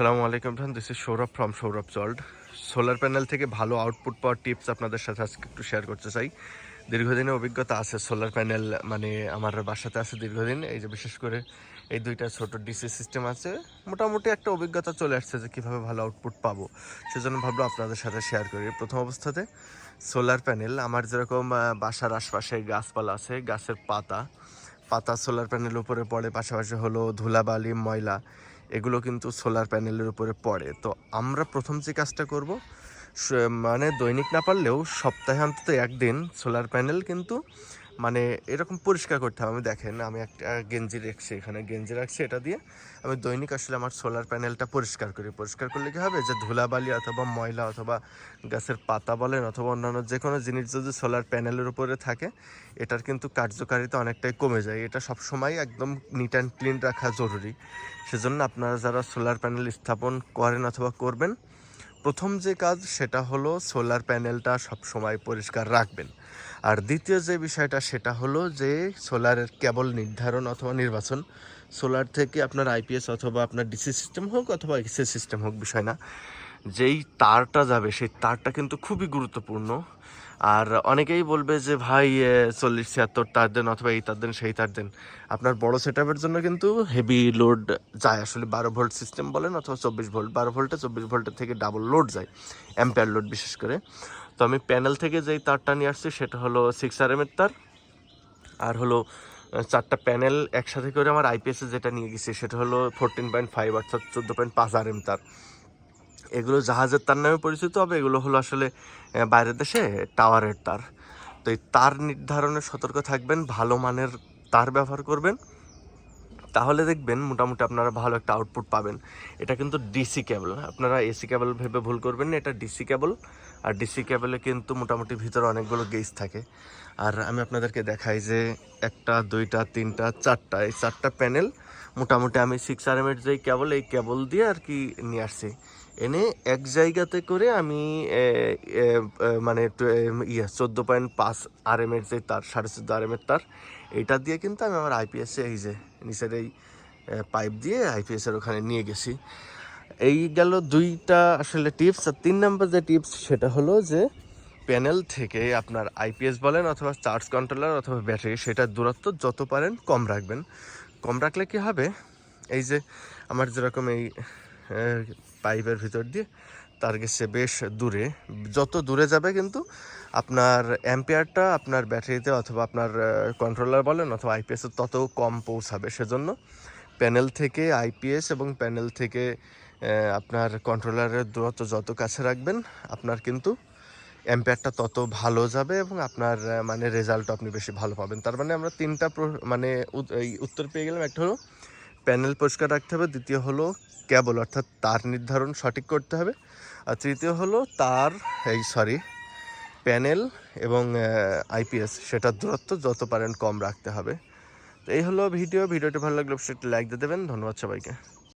আসসালামু আলাইকুম friend this is Sourav from Sourav জল্ড solar panel থেকে ভালো আউটপুট পাওয়ার টিপস আপনাদের সাথে আজকে একটু শেয়ার করতে চাই। দীর্ঘদিনের অভিজ্ঞতা আছে সোলার প্যানেল মানে আমার বাসাতে আছে দীর্ঘদিন, এই যে বিশেষ করে এই দুইটা ছোট ডিসি সিস্টেম আছে, মোটামুটি একটা অভিজ্ঞতা চলে আসছে যে কীভাবে ভালো আউটপুট পাবো। সেজন্য ভাবলো আপনাদের সাথে শেয়ার করি। প্রথম অবস্থাতে সোলার প্যানেল আমার যেরকম বাসার আশপাশে গাছপালা আছে, গাছের পাতা পাতা সোলার প্যানেল উপরে পড়ে, পাশাপাশি হলো ধুলাবালি, ময়লা। এগুলো কিন্তু সোলার প্যানেলের উপরে পড়ে। তো আমরা প্রথম যে কাজটা করব মানে দৈনিক না পারলেও সপ্তাহে অন্তত একদিন সোলার প্যানেল কিন্তু মানে এরকম পরিষ্কার করতে হবে। আমি দেখেন, আমি একটা গেঞ্জি রাখছি, এখানে গেঞ্জি রাখছি এটা দিয়ে। আমি দৈনিক আসলে আমার সোলার প্যানেলটা পরিষ্কার করি। পরিষ্কার করলে কি হবে? যে ধুলাবালি অথবা ময়লা অথবা গাছের পাতা বলেন অথবা অন্যান্য যে কোনো জিনিস যদি সোলার প্যানেলের উপরে থাকে, এটার কিন্তু কার্যকারিতা অনেকটাই কমে যায়। এটা সব সবসময় একদম নিট অ্যান্ড ক্লিন রাখা জরুরি। সেজন্য আপনারা যারা সোলার প্যানেল স্থাপন করেন অথবা করবেন, প্রথম যে কাজ সেটা হলো সোলার প্যানেলটা সবসময় পরিষ্কার রাখবেন। আর দ্বিতীয় যে বিষয়টা, সেটা হলো যে সোলারের কেবল নির্ধারণ অথবা নির্বাচন সোলার থেকে আপনার আইপিএস অথবা আপনার ডিসি সিস্টেম হোক অথবা এক্সএস সিস্টেম হোক, বিষয় না। যেই তারটা যাবে, সেই তারটা কিন্তু খুবই গুরুত্বপূর্ণ। আর অনেকেই বলবে যে, ভাই চল্লিশ, ছিয়াত্তর, তার দেন অথবা এই তার দেন, সেই তার দেন। আপনার বড় সেট জন্য কিন্তু হেভি লোড যায়। আসলে বারো ভোল্ট সিস্টেম বলেন অথবা চব্বিশ ভোল্ট বারো ভোল্টে চব্বিশ ভোল্টের থেকে ডাবল লোড যায় অ্যাম্পেয়ার লোড বিশেষ করে। তো আমি প্যানেল থেকে যেই তারটা নিয়ে আসছি, সেটা হলো সিক্স আর এর তার। আর হলো চারটা প্যানেল একসাথে করে আমার আইপিএসে যেটা নিয়ে গেছি, সেটা হলো ফোরটিন পয়েন্ট ফাইভ অর্থাৎ চোদ্দ পয়েন্ট পাঁচ আর এম তার। এগুলো জাহাজের তার নামে পরিচিত হবে এগুলো হলো আসলে বাইরের দেশে টাওয়ারের তার। তো এই তার নির্ধারণে সতর্ক থাকবেন, ভালো মানের তার ব্যবহার করবেন। তাহলে দেখবেন মোটামুটি আপনারা ভালো একটা আউটপুট পাবেন। এটা কিন্তু ডিসি কেবল আপনারা এসি কেবল ভেবে ভুল করবেন না, এটা ডিসি কেবল আর ডিসি কেবলে কিন্তু মোটামুটি ভিতরে অনেকগুলো গেজ থাকে। আর আমি আপনাদেরকে দেখাই যে একটা, দুইটা, তিনটা, চারটা, এই চারটা প্যানেল মোটামুটি আমি সিক্স আর এমের যেই কেবল এই কেবল দিয়ে আর কি নিয়ে আসছি। এনে এক জায়গাতে করে আমি মানে ইয়ে চোদ্দ পয়েন্ট পাঁচ আর এমের যে তার, সাড়ে চোদ্দ আর এমের তার এইটা দিয়ে কিন্তু আমি আমার আইপিএসে এই যে, নিচের এই পাইপ দিয়ে আইপিএসের ওখানে নিয়ে গেছি। এই গেল দুইটা আসলে টিপস, আর তিন নম্বর যে টিপস সেটা হলো যে, প্যানেল থেকে আপনার আইপিএস বলেন অথবা চার্জ কন্ট্রোলার অথবা ব্যাটারি, সেটার দূরত্ব যত পারেন কম রাখবেন। কম রাখলে কি হবে? এই যে, আমার যেরকম এই পাইপের ভিতর দিয়ে। তার গেছে বেশ দূরে। যত দূরে যাবে কিন্তু আপনার অ্যাম্পিয়ারটা আপনার ব্যাটারিতে অথবা আপনার কন্ট্রোলার বলেন অথবা আইপিএস তত কম পৌঁছাবে। সেজন্য প্যানেল থেকে আইপিএস এবং প্যানেল থেকে আপনার কন্ট্রোলারের দূরত্ব যত কাছে রাখবেন, আপনার কিন্তু অ্যাম্পিয়ারটা তত ভালো যাবে এবং আপনার মানে রেজাল্ট আপনি বেশি ভালো পাবেন। তার মানে আমরা তিনটা মানে উত্তর পেয়ে গেলাম। একটা হলো প্যানেল পরিষ্কার রাখতে হবে, দ্বিতীয় হলো কেবল, অর্থাৎ তার নির্ধারণ সঠিক করতে হবে। আর তৃতীয় হলো তার, এই সরি প্যানেল এবং আইপিএস সেটার দূরত্ব যত পারেন কম রাখতে হবে। তো এই হলো ভিডিও, ভিডিওটি ভালো লাগলে একটু লাইক দিয়ে দেবেন। ধন্যবাদ সবাইকে।